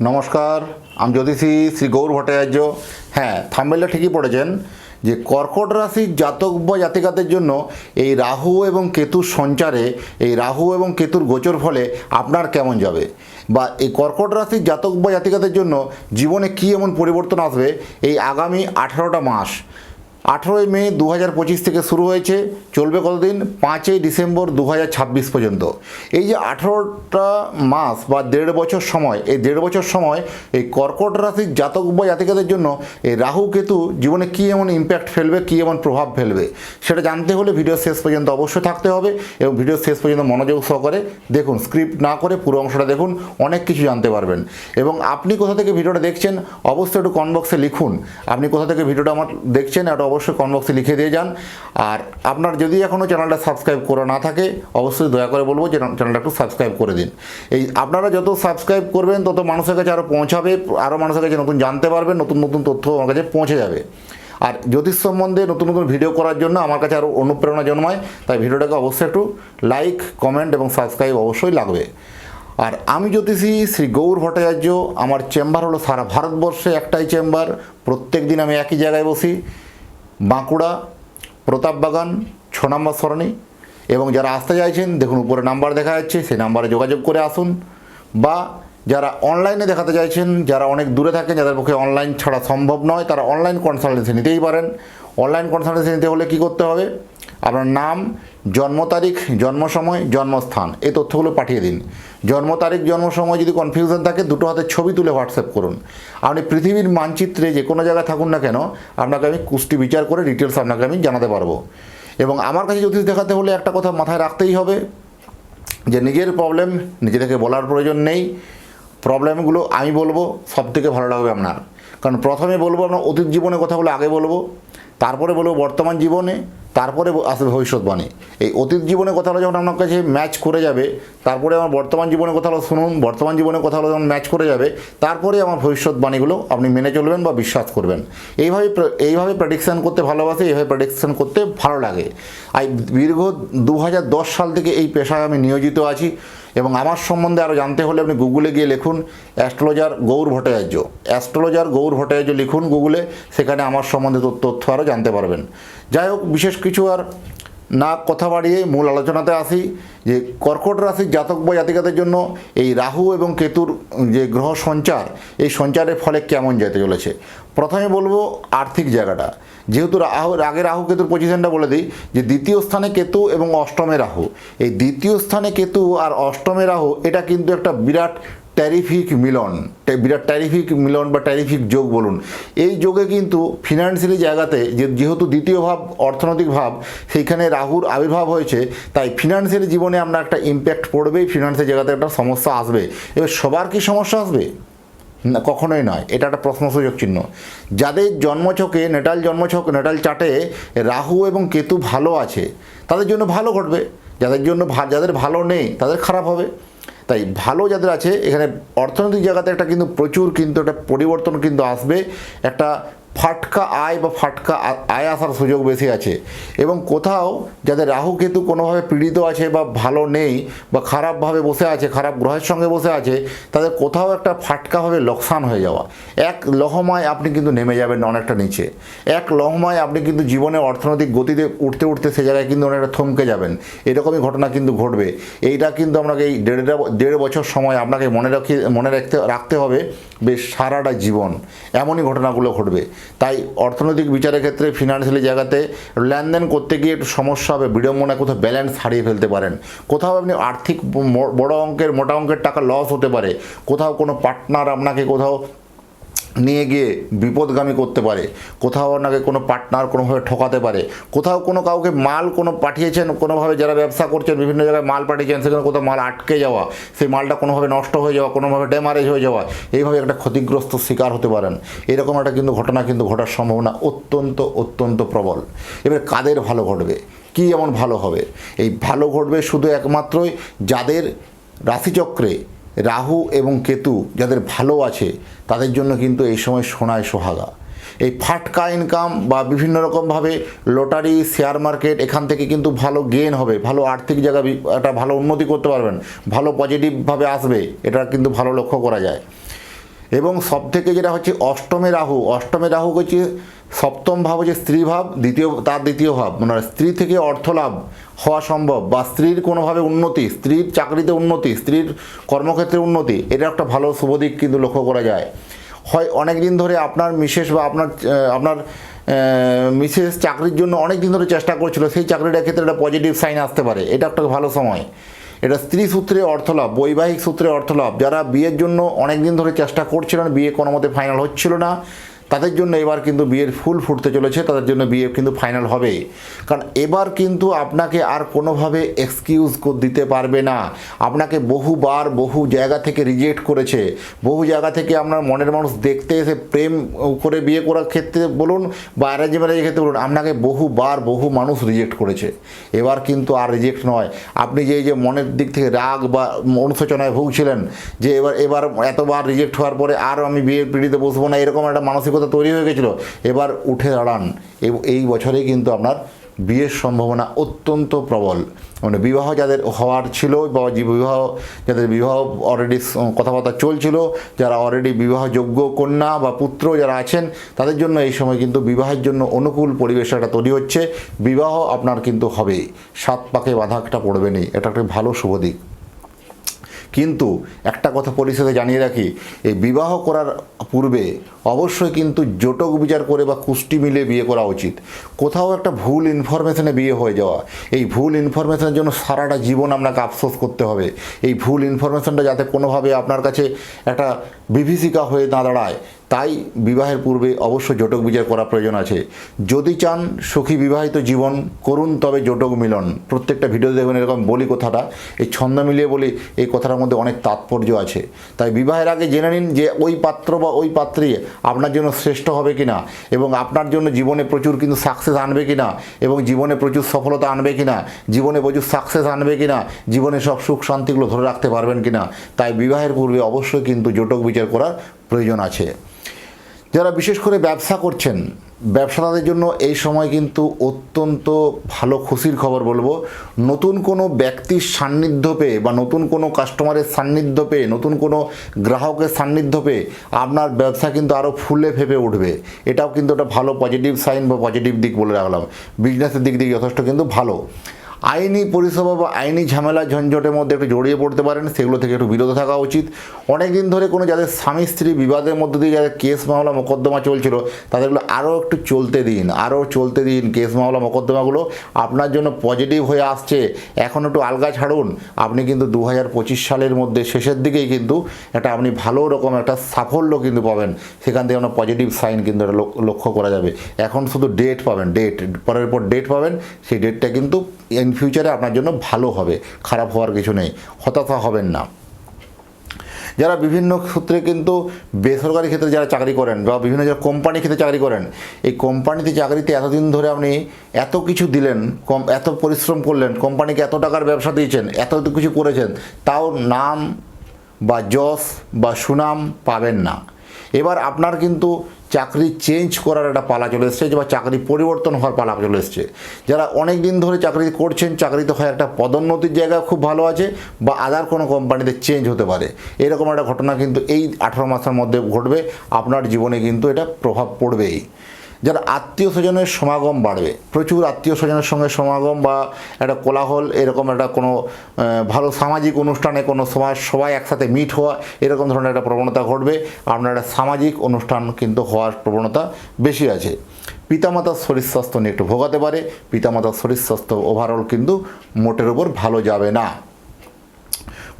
নমস্কার, আমি জ্যোতিষী শ্রী গৌর ভট্টাচার্য। হ্যাঁ থাম্বেলটা ঠিকই পড়েছেন যে কর্কট রাশির জাতক বা জাতিকাদের জন্য এই রাহু এবং কেতুর সঞ্চারে, এই রাহু এবং কেতুর গোচর ফলে আপনার কেমন যাবে? বা এই কর্কট রাশির জাতক বা জাতিকাদের জন্য জীবনে কী এমন পরিবর্তন আসবে এই আগামী আঠারোটা মাস? আঠেরোই মে দু হাজার পঁচিশ থেকে শুরু হয়েছে, চলবে কতদিন? পাঁচই ডিসেম্বর দু হাজার ছাব্বিশ পর্যন্ত। এই যে আঠেরোটা মাস বা দেড় বছর সময়, এই দেড় বছর সময়, এই কর্কট রাশির জাতক বা জাতিকাদের জন্য এই রাহু কেতু জীবনে কী এমন ইম্প্যাক্ট ফেলবে, কী এমন প্রভাব ফেলবে, সেটা জানতে হলে ভিডিও শেষ পর্যন্ত অবশ্যই থাকতে হবে এবং ভিডিও শেষ পর্যন্ত মনোযোগ সহকারে দেখুন স্ক্রিপ্ট না করে পুরো অংশটা দেখুন, অনেক কিছু জানতে পারবেন। এবং আপনি কোথা থেকে ভিডিওটা দেখছেন, অবশ্যই একটু কমেন্ট বক্সে লিখুন, আপনি কোথা থেকে ভিডিওটা আমার দেখছেন এটা অবশ্যই কমেন্ট বক্সে লিখে দিয়ে যান। আর আপনার যদি এখনও চ্যানেলটা সাবস্ক্রাইব করা না থাকে, অবশ্যই দয়া করে বলব যে চ্যানেলটা একটু সাবস্ক্রাইব করে দিন। এই আপনারা যত সাবস্ক্রাইব করবেন, তত মানুষের কাছে আরও পৌঁছাবে আরও মানুষের কাছে নতুন জানতে পারবেন, নতুন নতুন তথ্য আমার কাছে পৌঁছে যাবে। আর জ্যোতিষ সম্বন্ধে নতুন নতুন ভিডিও করার জন্য আমার কাছে আরও অনুপ্রেরণা জন্মায়, তাই ভিডিওটাকে অবশ্যই একটু লাইক কমেন্ট এবং সাবস্ক্রাইব অবশ্যই লাগবে। আর আমি জ্যোতিষী শ্রী গৌর ভট্টাচার্য, আমার চেম্বার হলো সারা ভারতবর্ষে একটাই চেম্বার প্রত্যেক দিন আমি একই জায়গায় বসি। বাঁকুড়া প্রতাপবাগান ছ নম্বর সরণি এবং যারা আসতে চাইছেন, দেখুন উপরে নাম্বার দেখা যাচ্ছে, সেই নাম্বারে যোগাযোগ করে আসুন বা যারা অনলাইনে দেখাতে চাইছেন, যারা অনেক দূরে থাকেন, যাদের পক্ষে অনলাইন ছাড়া সম্ভব নয়, তারা অনলাইন কনসালটেন্সি নিতেই পারেন। অনলাইন কনসালটেন্সি নিতে হলে কী করতে হবে? আপনার নাম, জন্ম তারিখ, জন্ম সময়, জন্মস্থান, এই তথ্যগুলো পাঠিয়ে দিন। জন্ম তারিখ, জন্ম সময় যদি কনফিউশন থাকে, দুটো হাতে ছবি তুলে হোয়াটসঅ্যাপ করুন। আপনি পৃথিবীর মানচিত্রে যে কোনো জায়গায় থাকুন না কেন, আপনাকে আমি কুষ্টি বিচার করে ডিটেলস আপনাকে আমি জানাতে পারব। এবং আমার কাছে জ্যোতিষ দেখাতে হলে একটা কথা মাথায় রাখতেই হবে, যে নিজের প্রবলেম নিজে থেকে বলার প্রয়োজন নেই। প্রবলেমগুলো আমি বলব সব থেকে ভালো লাগবে আপনার। কারণ প্রথমে বলব আপনার অতীত জীবনের কথাগুলো আগে বলব। তারপরে বলব বর্তমান জীবনে, তারপরে আসবে ভবিষ্যৎবাণী। এই অতীত জীবনের কথাগুলো যখন আপনার কাছে ম্যাচ করে যাবে, তারপরে আমার বর্তমান জীবনের কথাগুলো শুনুন, বর্তমান জীবনের কথাগুলো যখন ম্যাচ করে যাবে, তারপরে আমার ভবিষ্যৎবাণীগুলো আপনি মেনে চলবেন বা বিশ্বাস করবেন। এইভাবে এইভাবে প্রেডিকশান করতে ভালোবাসি, এইভাবে প্রেডিকশান করতে ভালো লাগে। আর দীর্ঘ দু হাজার দশ সাল থেকে এই পেশায় আমি নিয়োজিত আছি। এবং আমার সম্বন্ধে আরও জানতে হলে আপনি গুগলে গিয়ে লিখুন অ্যাস্ট্রোলজার গৌর ভট্টাচার্য। অ্যাস্ট্রোলজার গৌর ভট্টাচার্য লিখুন গুগলে সেখানে আমার সম্বন্ধে তথ্য- আরও জানতে পারবেন। যাই হোক, বিশেষ কিছু আর না কথা বাড়িয়ে মূল আলোচনাতে আসি, যে কর্কট রাশির জাতক বা জাতিকাদের জন্য এই রাহু এবং কেতুর যে গ্রহ সঞ্চার, এই সঞ্চারের ফলে কেমন যেতে চলেছে? প্রথমে বলব আর্থিক জায়গাটা। যেহেতু রাহু আগে রাহু কেতুর পজিশনটা বলে দিই, যে দ্বিতীয় স্থানে কেতু এবং অষ্টমে রাহু। এই দ্বিতীয় স্থানে কেতু আর অষ্টমে রাহু, এটা কিন্তু একটা বিরাট ট্যারিফিক মিলন বিরাট ট্যারিফিক মিলন বা ট্যারিফিক যোগ বলুন। এই যোগে কিন্তু ফিনান্সিয়ালি জায়গাতে যে, যেহেতু দ্বিতীয় ভাব, অর্থনৈতিক ভাব, সেইখানে রাহুর আবির্ভাব হয়েছে, তাই ফিনান্সিয়ালি জীবনে আমরা একটা ইম্প্যাক্ট পড়বেই ফিনান্সের জায়গাতে একটা সমস্যা আসবে। এবার সবার কি সমস্যা আসবে? কখনোই নয়। এটা একটা প্রশ্নসূচক চিহ্ন। যাদের জন্মছকে, নেটাল জন্মছক, নেটাল চাটে রাহু এবং কেতু ভালো আছে, তাদের জন্য ভালো ঘটবে। যাদের জন্য যাদের ভালো নেই, তাদের খারাপ হবে। তাই ভালো যাদের আছে, এখানে অর্থনৈতিক জায়গাতে একটা কিন্তু প্রচুর কিন্তু একটা পরিবর্তন কিন্তু আসবে। একটা ফাটকা আয় বা ফাটকা আয় আসার সুযোগ বেশি আছে। এবং কোথাও যাদের রাহু কেতু কোনোভাবে পীড়িত আছে বা ভালো নেই বা খারাপভাবে বসে আছে, খারাপ গ্রহের সঙ্গে বসে আছে, তাদের কোথাও একটা ফাটকাভাবে লোকসান হয়ে যাওয়া। এক লহমায় আপনি কিন্তু নেমে যাবেন অনেকটা নিচে। এক লহমায় আপনি কিন্তু জীবনে অর্থনৈতিক গতিতে উঠতে উঠতে সে জায়গায় কিন্তু অনেকটা থমকে যাবেন। এরকমই ঘটনা কিন্তু ঘটবে। এইটা কিন্তু আপনাকে এই দেড়টা দেড় বছর সময় আপনাকে মনে রাখি, মনে রাখতে রাখতে হবে বেশ সারাটা জীবন। এমনই ঘটনাগুলো ঘটবে। তাই অর্থনৈতিক বিচারের ক্ষেত্রে ফিনান্সিয়ালি জায়গাতে লেনদেন করতে গিয়ে একটু সমস্যা হবে। বিড়ম্বনা কোথাও ব্যালেন্স হারিয়ে ফেলতে পারেন। কোথাও আপনি আর্থিক বড় অঙ্কের, মোটা অঙ্কের টাকা লস হতে পারে। কোথাও কোনো পার্টনার আপনাকে কোথাও নিয়ে গিয়ে বিপদগামী করতে পারে। কোথাও আপনাকে কোনো পার্টনার কোনোভাবে ঠকাতে পারে। কোথাও কোনো কাউকে মাল কোনো পাঠিয়েছেন, কোনোভাবে যারা ব্যবসা করছেন, বিভিন্ন জায়গায় মাল পাঠিয়েছেন, সেখানে কোথাও মাল আটকে যাওয়া, সেই মালটা কোনোভাবে নষ্ট হয়ে যাওয়া, কোনোভাবে ড্যামারেজ হয়ে যাওয়া, এইভাবে একটা ক্ষতিগ্রস্ত শিকার হতে পারেন। এরকম একটা কিন্তু ঘটনা কিন্তু ঘটার সম্ভাবনা অত্যন্ত অত্যন্ত প্রবল। এবার কাদের ভালো ঘটবে? কী এমন ভালো হবে? এই ভালো ঘটবে শুধু একমাত্রই যাদের রাশিচক্রে রাহু এবং কেতু যাদের ভালো আছে, তাদের জন্য কিন্তু এই সময় সোনায় সোহাগা। এই ফাটকা ইনকাম বা বিভিন্ন রকমভাবে লটারি শেয়ার মার্কেট এখান থেকে কিন্তু ভালো গেন হবে, ভালো আর্থিক জায়গা একটা ভালো উন্নতি করতে পারবেন, ভালো পজিটিভভাবে আসবে, এটা কিন্তু ভালো লক্ষ্য করা যায়। এবং সব থেকে যেটা হচ্ছে অষ্টমে রাহু অষ্টমে রাহু হচ্ছে সপ্তম ভাব হচ্ছে স্ত্রী ভাব, দ্বিতীয়, তার দ্বিতীয় ভাব মানে স্ত্রী থেকে অর্থ লাভ হওয়া সম্ভব বা স্ত্রীর কোনোভাবে উন্নতি, স্ত্রীর চাকরিতে উন্নতি, স্ত্রীর কর্মক্ষেত্রে উন্নতি, এটা একটা ভালো শুভ দিক কিন্তু লক্ষ্য করা যায়। হয় অনেক দিন ধরে আপনার মিসেস বা আপনার আপনার মিসেস চাকরির জন্য অনেক দিন ধরে চেষ্টা করছিল, সেই চাকরিটার ক্ষেত্রে একটা পজিটিভ সাইন আসতে পারে, এটা একটা ভালো সময়। এটা স্ত্রী সূত্রে অর্থলাভ, বৈবাহিক সূত্রে অর্থলাভ। যারা বিয়ের জন্য অনেক দিন ধরে চেষ্টা করছিলেন, বিয়ে কোনো মতে ফাইনাল হচ্ছিল না তাদের জন্য এবার কিন্তু বিয়ের ফুল ফুটতে চলেছে, তাদের জন্য বিয়ে কিন্তু ফাইনাল হবে। কারণ এবার কিন্তু আপনাকে আর কোনোভাবে এক্সকিউজ দিতে পারবে না। আপনাকে বহুবার বহু জায়গা থেকে রিজেক্ট করেছে। বহু জায়গা থেকে আপনার মনের মানুষ দেখতে এসে প্রেম করে বিয়ে করার ক্ষেত্রে বলুন বা অ্যারেঞ্জ ম্যারেজের ক্ষেত্রে বলুন, আপনাকে বহুবার বহু মানুষ রিজেক্ট করেছে। এবার কিন্তু আর রিজেক্ট নয়। আপনি যে যে মনের দিক থেকে রাগ বা অনুশোচনায় ভুগছিলেন যে এবার এবার এতবার রিজেক্ট হওয়ার পরে আর আমি বিয়ের পিড়িতে বসবো না, এরকম একটা মানসিকতা তৈরি হয়ে গেছিল। এবার উঠে দাঁড়ান। এই বছরেই কিন্তু আপনার বিয়ের সম্ভাবনা অত্যন্ত প্রবল। মানে বিবাহ যাদের হওয়ার ছিল বা বিবাহ যাদের বিবাহ অলরেডি কথাবার্তা চলছিল, যারা অলরেডি বিবাহযোগ্য কন্যা বা পুত্র যারা আছেন, তাদের জন্য এই সময় কিন্তু বিবাহের জন্য অনুকূল পরিবেশ একটা তৈরি হচ্ছে। বিবাহ আপনার কিন্তু হবে। সাত পাকে বাধা একটা পড়বে নেই। এটা একটা ভালো শুভ দিক। কিন্তু একটা কথা পরিষদে জানিয়ে রাখি, এই বিবাহ করার পূর্বে অবশ্যই কিন্তু জোটক বিচার করে বা কুষ্টি মিলে বিয়ে করা উচিত। কোথাও একটা ভুল ইনফরমেশনে বিয়ে হয়ে যাওয়া, এই ভুল ইনফরমেশনের জন্য সারাটা জীবন আপনাকে আফসোস করতে হবে। এই ভুল ইনফরমেশনটা যাতে কোনোভাবে আপনার কাছে একটা বিভীষিকা হয়ে না দাঁড়ায় তাই বিবাহের পূর্বে অবশ্য জটক বিচার করা প্রয়োজন আছে। যদি চান সুখী বিবাহিত জীবন করুন, তবে জটক মিলন। প্রত্যেকটা ভিডিও দেখবেন এরকম বলি কথাটা। এই ছন্দ মিলিয়ে বলি, এই কথাটার মধ্যে অনেক তাৎপর্য আছে। তাই বিবাহের আগে জেনে নিন যে ওই পাত্র বা ওই পাত্রী আপনার জন্য শ্রেষ্ঠ হবে কিনা, এবং আপনার জন্য জীবনে প্রচুর কিন্তু সাকসেস আনবে কিনা, এবং জীবনে প্রচুর সফলতা আনবে কিনা, জীবনে প্রচুর সাকসেস আনবে কিনা, জীবনে সব সুখ শান্তিগুলো ধরে রাখতে পারবেন কিনা, তাই বিবাহের পূর্বে অবশ্যই কিন্তু জটক বিচার করার প্রয়োজন আছে। যারা বিশেষ করে ব্যবসা করছেন, ব্যবসাদারদের জন্য এই সময় কিন্তু অত্যন্ত ভালো খুশির খবর বলব। নতুন কোনো ব্যক্তির সান্নিধ্য পেয়ে বা নতুন কোনো কাস্টমারের সান্নিধ্য পেয়ে, নতুন কোনো গ্রাহকের সান্নিধ্য পেয়ে আপনার ব্যবসা কিন্তু আরও ফুলে ফেপে উঠবে। এটাও কিন্তু একটা ভালো পজিটিভ সাইন বা পজিটিভ দিক বলে রাখলাম। বিজনেসের দিক দিয়ে যথেষ্ট কিন্তু ভালো। আইনি পরিষেবা বা আইনি ঝামেলা ঝঞ্ঝটের মধ্যে একটু জড়িয়ে পড়তে পারেন, সেগুলো থেকে একটু বিরত থাকা উচিত। অনেক দিন ধরে কোনো যাদের স্বামী স্ত্রী বিবাদের মধ্যে দিয়ে যাদের কেস মামলা মোকদ্দমা চলছিল, তাদেরগুলো আরও একটু চলতে দিন, আরও চলতে দিন কেস মামলা মোকদ্দমাগুলো। আপনার জন্য পজিটিভ হয়ে আসছে, এখন একটু আলগা ছাড়ুন। আপনি কিন্তু দু হাজার পঁচিশ সালের মধ্যে শেষের দিকেই কিন্তু একটা আপনি ভালো রকম একটা সাফল্য কিন্তু পাবেন। সেখান থেকে আপনার পজিটিভ সাইন কিন্তু লক্ষ্য করা যাবে। এখন শুধু ডেট পাবেন ডেট পরের পর ডেট পাবেন, সেই ডেটটা কিন্তু ফিউচারে আপনার জন্য ভালো হবে, খারাপ হওয়ার কিছু নেই, হতাশা হবেন না। যারা বিভিন্ন সূত্রে কিন্তু বেসরকারি ক্ষেত্রে যারা চাকরি করেন বা বিভিন্ন যারা কোম্পানি ক্ষেত্রে চাকরি করেন, এই কোম্পানিতে চাকরিতে এতদিন ধরে আপনি এত কিছু দিলেন, কম, এত পরিশ্রম করলেন কোম্পানিকে এত টাকার ব্যবসা দিয়েছেন, এত কিছু করেছেন, তাও নাম বা যশ বা সুনাম পাবেন না। এবার আপনার কিন্তু চাকরি চেঞ্জ করার একটা পালা চলে এসছে বা চাকরি পরিবর্তন হওয়ার পালা চলে এসছে। যারা অনেক দিন ধরে চাকরি করছেন চাকরিতে হয় একটা পদোন্নতির জায়গা খুব ভালো আছে বা আদার কোনো কোম্পানিতে চেঞ্জ হতে পারে। এরকম একটা ঘটনা কিন্তু এই আঠারো মাসের মধ্যে ঘটবে। আপনার জীবনে কিন্তু এটা প্রভাব পড়বেই। যারা আত্মীয় স্বজনের সমাগম বাড়বে। প্রচুর আত্মীয় স্বজনের সঙ্গে সমাগম বা একটা কোলাহল, এরকম একটা কোনো ভালো সামাজিক অনুষ্ঠানে কোনো সমাজ, সবাই একসাথে মিট হওয়া, এরকম ধরনের একটা প্রবণতা ঘটবে। আপনার একটা সামাজিক অনুষ্ঠান কিন্তু হওয়ার প্রবণতা বেশি আছে। পিতামাতার শরীর স্বাস্থ্য নিয়ে একটু ভোগাতে পারে। পিতামাতার শরীর স্বাস্থ্য ওভারঅল কিন্তু মোটের ওপর ভালো যাবে না।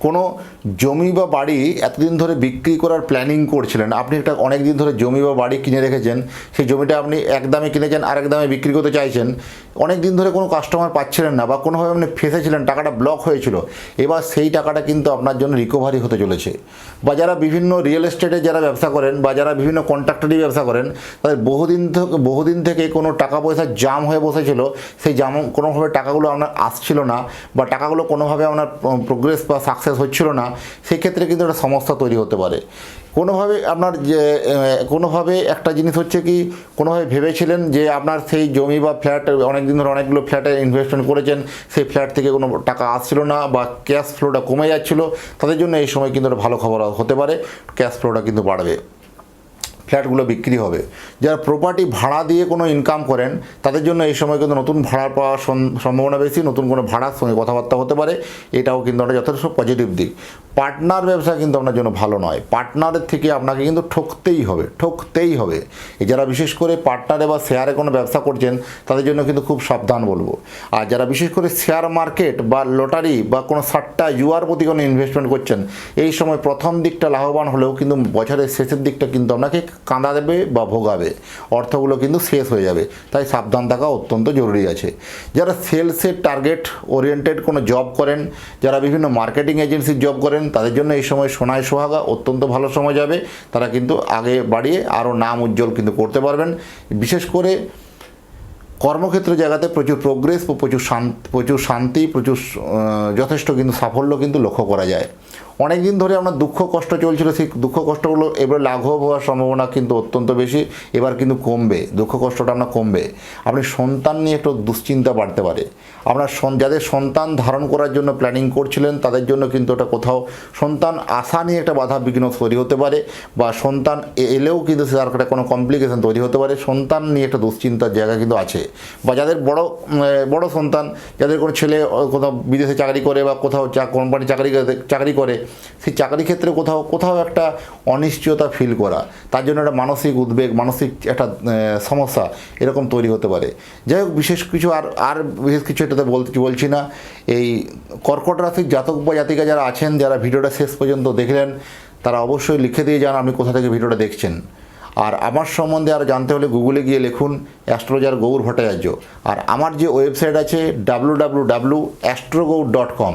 কোনো জমি বা বাড়ি এতদিন ধরে বিক্রি করার প্ল্যানিং করছিলেন। আপনি একটা অনেক দিন ধরে জমি বা বাড়ি কিনে রেখেছেন, সেই জমিটা আপনি এক দামে কিনেছেন আর এক দামে বিক্রি করতে চাইছেন। অনেক দিন ধরে কোনো কাস্টমার পাচ্ছিলেন না বা কোনোভাবে আপনি ফেসেছিলেন, টাকাটা ব্লক হয়েছিল। এবার সেই টাকাটা কিন্তু আপনার জন্য রিকভারি হতে চলেছে। বা যারা বিভিন্ন রিয়েল এস্টেটে যারা ব্যবসা করেন বা যারা বিভিন্ন কন্ট্রাক্টরি ব্যবসা করেন, তাদের বহুদিন থেকে বহুদিন থেকে কোনো টাকা পয়সা জাম হয়ে বসেছিল। সেই জাম কোনোভাবে টাকাগুলো আপনার আসছিল না বা টাকাগুলো কোনোভাবে আপনার প্রোগ্রেস বা সাকসেস হচ্ছিল না। সেই ক্ষেত্রে কিন্তু একটা সমস্যা তৈরি হতে পারে। কোনোভাবে আপনার যে কোনোভাবে একটা জিনিস হচ্ছে কি, কোনোভাবে ভেবেছিলেন যে আপনার সেই জমি বা ফ্ল্যাট অনেক দিন ধরে অনেকগুলো ফ্ল্যাটে ইনভেস্টমেন্ট করেছেন, সেই ফ্ল্যাট থেকে কোনো টাকা আসছিল না বা ক্যাশ ফ্লোটা কমে যাচ্ছিল, তাদের জন্য এই সময় কিন্তু একটা ভালো খবর হতে পারে ক্যাশ ফ্লোটা কিন্তু বাড়বে। ফ্ল্যাটগুলো বিক্রি হবে। যারা প্রপার্টি ভাড়া দিয়ে কোনো ইনকাম করেন, তাদের জন্য এই সময় কিন্তু নতুন ভাড়া পাওয়ার সম্ভাবনা বেশি, নতুন কোনো ভাড়ার সঙ্গে কথাবার্তা হতে পারে। এটাও কিন্তু একটা যথেষ্ট পজিটিভ দিক। পার্টনার ব্যবসা কিন্তু আপনার জন্য ভালো নয়। পার্টনারের থেকে আপনাকে কিন্তু ঠকতেই হবে ঠকতেই হবে। যারা বিশেষ করে পার্টনারে বা শেয়ারে কোনো ব্যবসা করছেন, তাদের জন্য কিন্তু খুব সাবধান বলব। আর যারা বিশেষ করে শেয়ার মার্কেট বা লটারি বা কোনো সাট্টা জুয়ার প্রতি কোনো ইনভেস্টমেন্ট করছেন, এই সময় প্রথম দিকটা লাভবান হলেও কিন্তু বছরের শেষের দিকটা কিন্তু আপনাকে কাঁদা দেবে বা ভোগাবে। অর্থগুলো কিন্তু শেষ হয়ে যাবে। তাই সাবধান থাকা অত্যন্ত জরুরি আছে। যারা সেলসের টার্গেট ওরিয়েন্টেড কোনো জব করেন, যারা বিভিন্ন মার্কেটিং এজেন্সির জব করেন, তাদের জন্য এই সময় সোনায় সোহাগা অত্যন্ত ভালো সময় যাবে। তারা কিন্তু আগে বাড়িয়ে আরও নাম উজ্জ্বল কিন্তু করতে পারবেন। বিশেষ করে কর্মক্ষেত্র জায়গাতে প্রচুর প্রোগ্রেস প্রচুর শান্তি প্রচুর শান্তি, প্রচুর যথেষ্ট কিন্তু সাফল্য কিন্তু লক্ষ্য করা যায়। অনেক দিন ধরে আপনার দুঃখ কষ্ট চলছিল, সেই দুঃখ কষ্টগুলো এবার লাঘব হওয়ার সম্ভাবনা কিন্তু অত্যন্ত বেশি, এবার কিন্তু কমবে, দুঃখ কষ্টটা আপনার কমবে। আপনি সন্তান নিয়ে একটু দুশ্চিন্তা বাড়তে পারে। আপনার যাদের সন্তান ধারণ করার জন্য প্ল্যানিং করছিলেন, তাদের জন্য কিন্তু ওটা কোথাও সন্তান আশা নিয়ে একটা বাধা বিঘ্ন তৈরি হতে পারে, বা সন্তান এলেও কিন্তু তার একটা কোনো কমপ্লিকেশন তৈরি হতে পারে। সন্তান নিয়ে একটা দুশ্চিন্তার জায়গা কিন্তু আছে। বা যাদের বড় বড় সন্তান, যাদের কোনো ছেলে কোথাও বিদেশে চাকরি করে বা কোথাও কোম্পানি চাকরি চাকরি করে, সেই চাকরি ক্ষেত্রে কোথাও কোথাও একটা অনিশ্চয়তা ফিল করা। তার জন্য একটা মানসিক উদ্বেগ, মানসিক একটা সমস্যা এরকম তৈরি হতে পারে। যাই হোক, বিশেষ কিছু আর আর বিশেষ কিছু এটাতে বলতে বলছি না। এই কর্কট রাশির জাতক বা জাতিকা যারা আছেন, যারা ভিডিওটা শেষ পর্যন্ত দেখলেন, তারা অবশ্যই লিখে দিয়ে যান আপনি কোথা থেকে ভিডিওটা দেখছেন। আর আমার সম্বন্ধে আর জানতে হলে গুগলে গিয়ে লিখুন অ্যাস্ট্রোলজার গৌর ভট্টাচার্য। আর আমার যে ওয়েবসাইট আছে W W W Astrogour dot com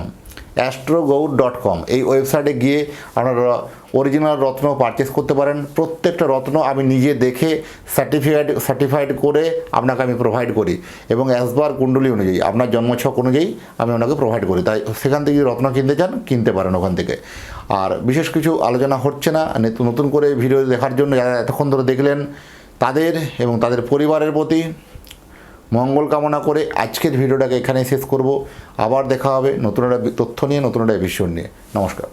Astrogour dot com এই ওয়েবসাইটে গিয়ে আপনারা অরিজিনাল রত্ন পারচেস করতে পারেন। প্রত্যেকটা রত্ন আমি নিজে দেখে সার্টিফাইড সার্টিফাইড করে আপনাকে আমি প্রোভাইড করি। এবং অ্যাসবার কুণ্ডলী অনুযায়ী, আপনার জন্মছক অনুযায়ী আমি ওনাকে প্রোভাইড করি। তাই সেখান থেকে রত্ন কিনতে চান, কিনতে পারেন ওখান থেকে। আর বিশেষ কিছু আলোচনা হচ্ছে না, নতুন করে ভিডিও দেখার জন্য যারা এতক্ষণ ধরে দেখলেন, তাদের এবং তাদের পরিবারের প্রতি মঙ্গল কামনা করে আজকের ভিডিওটাকে এখানেই শেষ করব। আবার দেখা হবে নতুন একটা তথ্য নিয়ে, নতুন একটা বিষয় নিয়ে। নমস্কার।